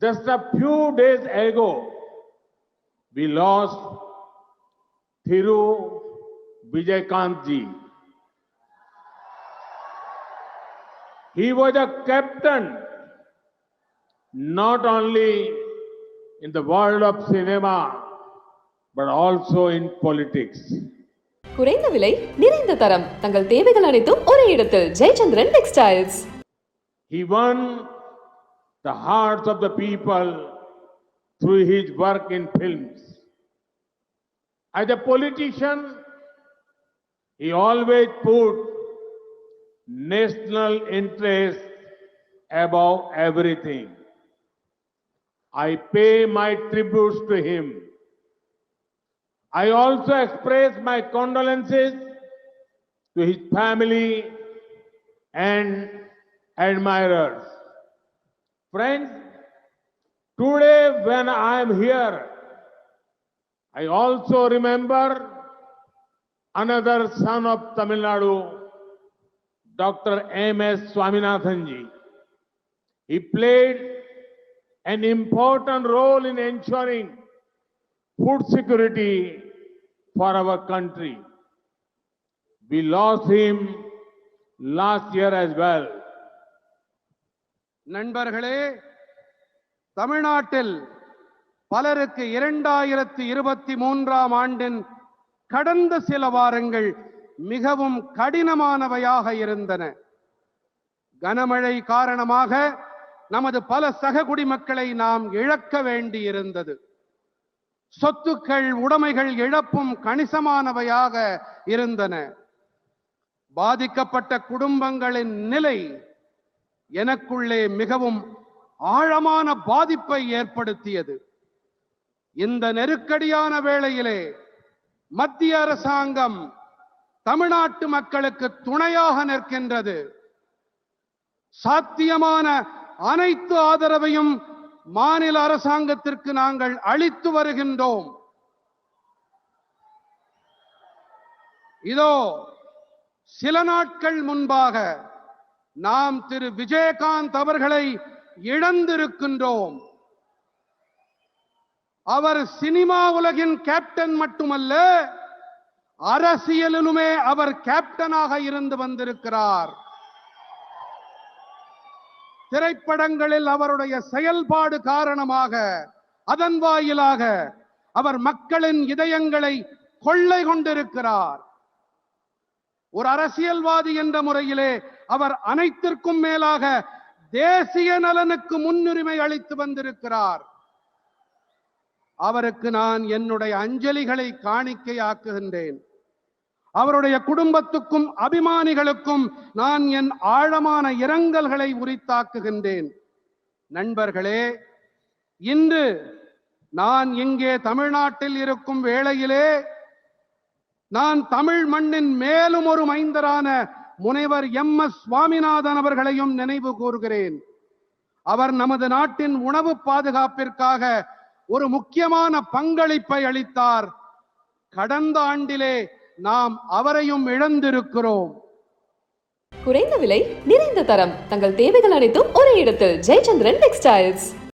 Just a few days ago, we lost Thiru Vijayakant ji. He was a captain not only in the world of cinema but also in politics. குறைந்த விலை நிறைந்த தரம் தங்கள் தேவைகள் அனைத்தும் ஒரே இடத்தில் Jayachandran textiles He won the hearts of the people through his work in films. As a politician, he always put national interest above everything. I pay my tributes to him. I also express my condolences to his family and admirers. Friends, today when I am here, I also remember another son of Tamil Nadu, Dr. M.S. Swaminathan ji. He played an important role in ensuring food security for our country. We lost him last year as well. நண்பர்களே தமிழ்நாட்டில் பலருக்கு இரண்டாயிரத்தி இருபத்தி மூன்றாம் ஆண்டின் கடந்த சில வாரங்கள் மிகவும் கடினமானவையாக இருந்தன. கனமழை காரணமாக நமது பல சக குடிமக்களை நாம் இழக்க வேண்டியிருந்தது. சொத்துக்கள் உடைமைகள் இழப்பும் கணிசமானவையாக இருந்தன. பாதிக்கப்பட்ட குடும்பங்களின் நிலை எனக்குள்ளே மிகவும் ஆழமான பாதிப்பை ஏற்படுத்தியது. இந்த நெருக்கடியான வேளையிலே மத்திய அரசாங்கம் தமிழ்நாட்டு மக்களுக்கு துணையாக நிற்கின்றது. சாத்தியமான அனைத்து ஆதரவையும் மாநில அரசாங்கத்திற்கு நாங்கள் அளித்து வருகின்றோம். இதோ சில நாட்கள் முன்பாக நாம் திரு விஜயகாந்த் அவர்களை இழந்திருக்கின்றோம். அவர் சினிமா உலகின் கேப்டன் மட்டுமல்ல அரசியலிலுமே அவர் கேப்டனாக இருந்து வந்திருக்கிறார். திரைப்படங்களில் அவருடைய செயல்பாடு காரணமாக அதன் வாயிலாக அவர் மக்களின் இதயங்களை கொள்ளை கொண்டிருக்கிறார். ஒரு அரசியல்வாதி என்ற முறையிலே அவர் அனைத்திற்கும் மேலாக தேசிய நலனுக்கு முன்னுரிமை அளித்து வந்திருக்கிறார். அவருக்கு நான் என்னுடைய அஞ்சலிகளை காணிக்கையாக்குகின்றேன். அவருடைய குடும்பத்துக்கும் அபிமானிகளுக்கும் நான் என் ஆழமான இரங்கல்களை உரித்தாக்குகின்றேன். நண்பர்களே இன்று நான் இங்கே தமிழ்நாட்டில் இருக்கும் வேளையிலே நான் தமிழ் மண்ணின் மேலும் ஒரு மைந்தரான முனைவர் எம் எஸ் சுவாமிநாதன் அவர்களையும் நினைவு கூறுகிறேன். அவர் நமது நாட்டின் உணவு பாதுகாப்பிற்காக ஒரு முக்கியமான பங்களிப்பை அளித்தார். கடந்த ஆண்டிலே நாம் அவரையும் இழந்திருக்கிறோம். குறைந்த விலை நிறைந்த தரம் தங்கள் தேவைகள் அனைத்தும் ஒரே இடத்தில். ஜெயச்சந்திரன் டெக்ஸ்டைல்ஸ்.